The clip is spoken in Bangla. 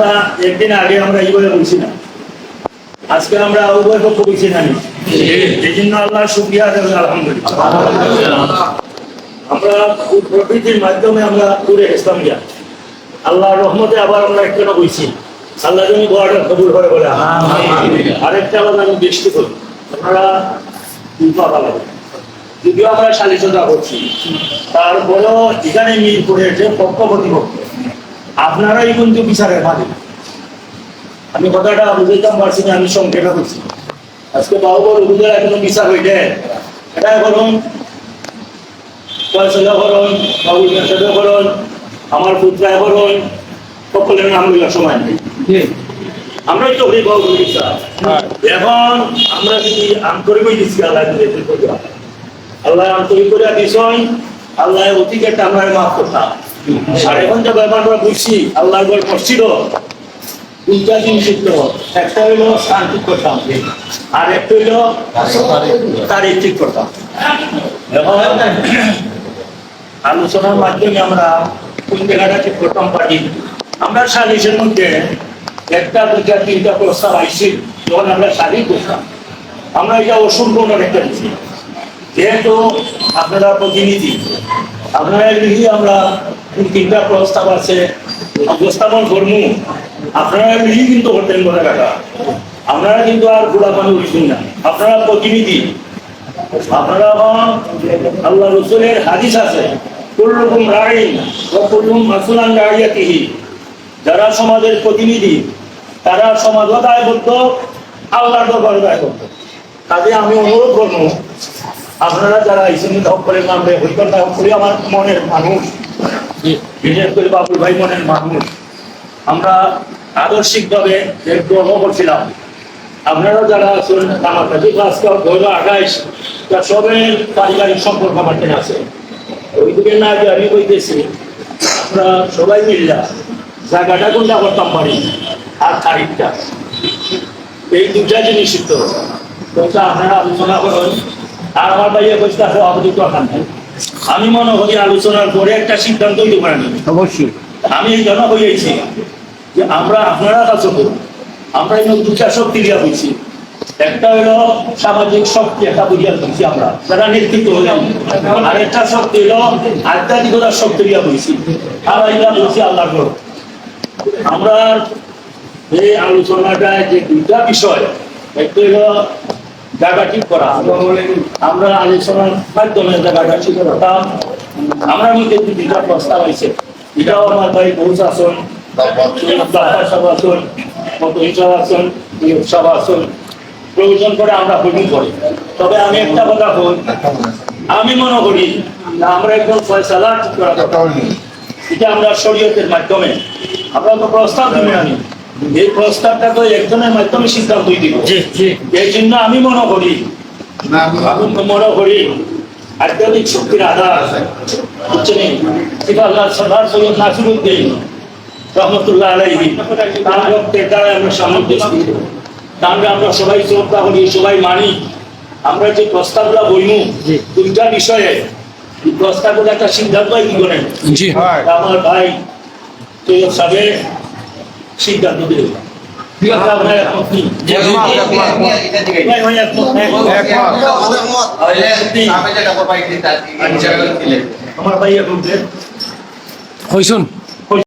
আমরা একদিন আগে আমরা এইভাবে বলছি না আজকে আমরা উভয় পক্ষ বলছি না এই জন্য আল্লাহ দেবেন আলহামদুলিল্লাহ। আমরা প্রকৃতির মাধ্যমে আমরা আল্লাহর রহমতে আবার আমরা বইছি আল্লাহ কবুল করে বলে আরেকটা আমি বৃষ্টি করি। লাগে যদিও আমরা সালিশতা করছি। তারপরেও এখানে মিরপুরে যে পক্ষ প্রতিপক্ষ আপনারাই কিন্তু বিচারের মালিক। আমি কথাটা বুঝাইতাম পারছি না আমি সংক্ষেপে করছি। আজকে বাবুর অভিযোগ এখনও বিচার হইলে এটা করুন পয়সা করুন করুন আমার পুত্রায় করুন সকলের নাম লইয়া সময় নেই আমরাই তো হই বাবু বিচার। এখন আমরা যদি আন্তরিক দিচ্ছি আল্লাহ আল্লাহ আন্তরিক করে দিছই আল্লাহ অতিকেটা আমরা মাফ করতাম। এখন যে ব্যাপার আমরা বুঝছি, আল্লাহর গড় মসজিদ দুইটা জিনিস একটা হইল স্থান ঠিক করতাম। আর একটা হইল তারিখ ঠিক করতাম। আলোচনার মাধ্যমে আমরা কোন জায়গাটা ঠিক করতাম পারি আমরা সালিশের মধ্যে একটা, দুইটা, তিনটা প্রস্তাব আইছি যখন আমরা সালিশ করতাম। আমরা এটা অসম্পূর্ণ রেখে দিচ্ছি যেহেতু আপনারা প্রতিনিধি, আপনারা আমরা তিন তিনটা প্রস্তাব আছে। উপস্থাপন করব আপনারা লিখি কিন্তু করতেন বলে কাকা। আপনারা কিন্তু আর গোড়া পানি উঠছেন না। আপনারা প্রতিনিধি। আপনারা আল্লাহ রসুলের হাদিস আছে, কুল্লুকুম রাইন মাসুলান রাইয়াতিহি। যারা সমাজের প্রতিনিধি, তারা সমাজ দায়বদ্ধ আল্লাহর দরবারে দায়বদ্ধ কাজে আমি অনুরোধ করব, আপনারা যারা ইসলামিক হক করে নামবে হক করে, আমার মনের মানুষ বিশেষ করে বাবুল ভাই মনের মানুষ, আমরা আদর্শিকভাবে গ্রহণ করছিলাম আপনারা যারা আছেন আমার কাছে ধরো আঠাইশ, তা সবের পারিবারিক সম্পর্ক আমার আছে। ওই দিকে না যে আমি বলতেছি, আমরা সবাই মিললা জায়গাটা কোনটা করতাম পারি, আর তারিখটা এই দুটা জিনিস তো। আপনারা আলোচনা করুন। আর আমার ভাইয়া বসতে আছে অবদিত আকান আমি মনে করি আলোচনার পরে একটা সিদ্ধান্ত দিতে পারি অবশ্যই। আমি এই জন্য হয়েছি যে আমরা আপনারা কাছে করুন। আমরা এই দুটা শক্তি দিয়া হয়েছি একটা হলো সামাজিক শক্তি একটা বুঝিয়া হয়েছি আমরা। যারা নেতৃত্ব হলাম আর একটা শক্তি হলো আধ্যাত্মিকতার শক্তি দিয়া হয়েছি আর এটা বলছি আল্লাহ আমরা এই আলোচনাটায় যে দুইটা বিষয় একটা হলো জায়গা ঠিক করা। আমরা আলোচনার মাধ্যমে জায়গাটা ঠিক করতাম আমরা মধ্যে দুইটা প্রস্তাব আছে। এটাও আমার ভাই বহু আসন করে আমরা করি তবে আমি আমি মনে করি আমরা একজন ফয়সালা ঠিক করা আমরা শরীয়তের মাধ্যমে। আমরা তো প্রস্তাব দিবেন আমি এই প্রস্তাবটা তো একজনের মাধ্যমে সিদ্ধান্ত দিব। এই জন্য আমি মনে করি আমি মনে করি আধ্যাত্মিক শক্তির আধার বুঝছেন সর্দার সৈয়দ নাসিরুদ্দিন রহমতুল্লাহ আলাইহি তার রক্তের দ্বারা আমরা সামঞ্জস্য তাহলে আমরা সবাই শ্রদ্ধা করি সবাই মানি। আমরা যে প্রস্তাবগুলো বইমু দুইটা বিষয়ে এই প্রস্তাবগুলো একটা সিদ্ধান্ত কি করেন আমার ভাই সৈয়দ সাহেব সিদ্ধান্ত ভাই, একমত নাই? আমার ভাই এখন